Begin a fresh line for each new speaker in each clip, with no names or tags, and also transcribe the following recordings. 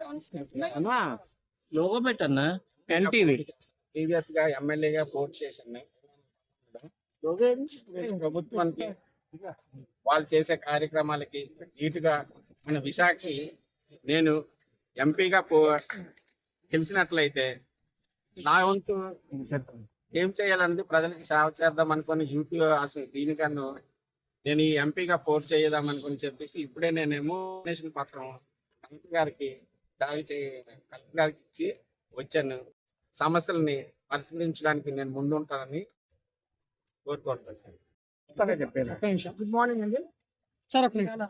Constitution
అన్నా logo పెట్టన్నా NTV.
ప్రీవియస్గా ఎమ్మెల్యేగా పోటీ చేశాను? ప్రభుత్వానికి వాళ్ళు చేసే కార్యక్రమాలకి నీటుగా మన విశాఖకి నేను ఎంపీగా పో గెలిచినట్లయితే నా వంతు ఏం చేయాలన్నది ప్రజలకు సేవ చేద్దాం అనుకుని యూపీ అసలు దీనికన్నా నేను ఈ ఎంపీగా పోటీ చేద్దాం అనుకుని చెప్పేసి ఇప్పుడే నేనేమో పత్రం కలెక్టర్ గారికి కలెక్టర్ గారికి ఇచ్చి వచ్చాను. సమస్యల్ని పరిశీలించడానికి నేను ముందుంటానని కోరుకుంటున్నాను.
నిమిషం. గుడ్ మార్నింగ్ అండి. సార్ ఒక నిమిషం.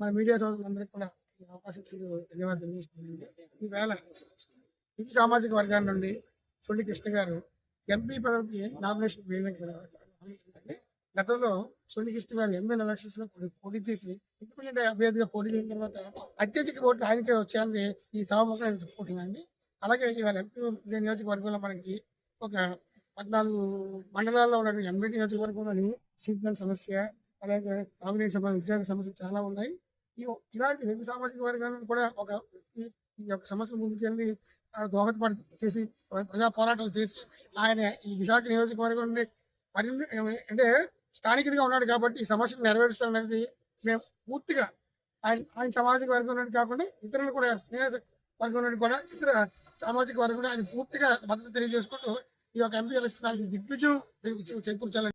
మన మీడియా సోదరులందరికీ కూడా అవకాశం ధన్యవాదాలు తెలియజేస్తున్నాను ఈవేళ ఈ సామాజిక వర్గాల నుండి సొల్లి కృష్ణ గారు ఎంపీ పదవికి నామినేషన్ వేయడానికి. గతంలో సోనికృష్ణ గారు ఎమ్మెల్యే ఎలక్షన్స్లో పోటీ- చేసి ఇండిపెండెంట్ అభ్యర్థిగా పోటీ చేసిన తర్వాత అత్యధిక ఓట్లు ఆయనకే వచ్చాయని ఈ సభాముఖంగా నేను అలాగే ఇవాళ ఎంపీ నియోజకవర్గంలో మనకి ఒక పద్నాలుగు మండలాల్లో ఉన్న ఎంపీ నియోజకవర్గంలోని సీట్మెంట్ సమస్య అలాగే కాంగ్రెస్ సభ ఉద్యోగ సమస్యలు చాలా ఉన్నాయి. ఈ ఇలాంటి రెండు సామాజిక వర్గాలను కూడా ఒక ఈ యొక్క సమస్యలు ముందుకెళ్ళి ఆ, దోహదపడి చేసి ప్రజా పోరాటాలు చేసి ఆయన ఈ విశాఖ నియోజకవర్గం నుండి అంటే స్థానికుడిగా ఉన్నాడు కాబట్టి ఈ సమస్యను నెరవేరుస్తాడనేది మేము పూర్తిగా ఆయన ఆయన సామాజిక వర్గం నుండి కాకుండా ఇతరులు కూడా స్నేహ వర్గం నుండి కూడా ఇతర సామాజిక వర్గం ఆయన పూర్తిగా మద్దతు తెలియజేసుకుంటూ ఈ యొక్క ఎంపీ ఎలక్షన్ దిగ్విజయం చేకూర్చాలని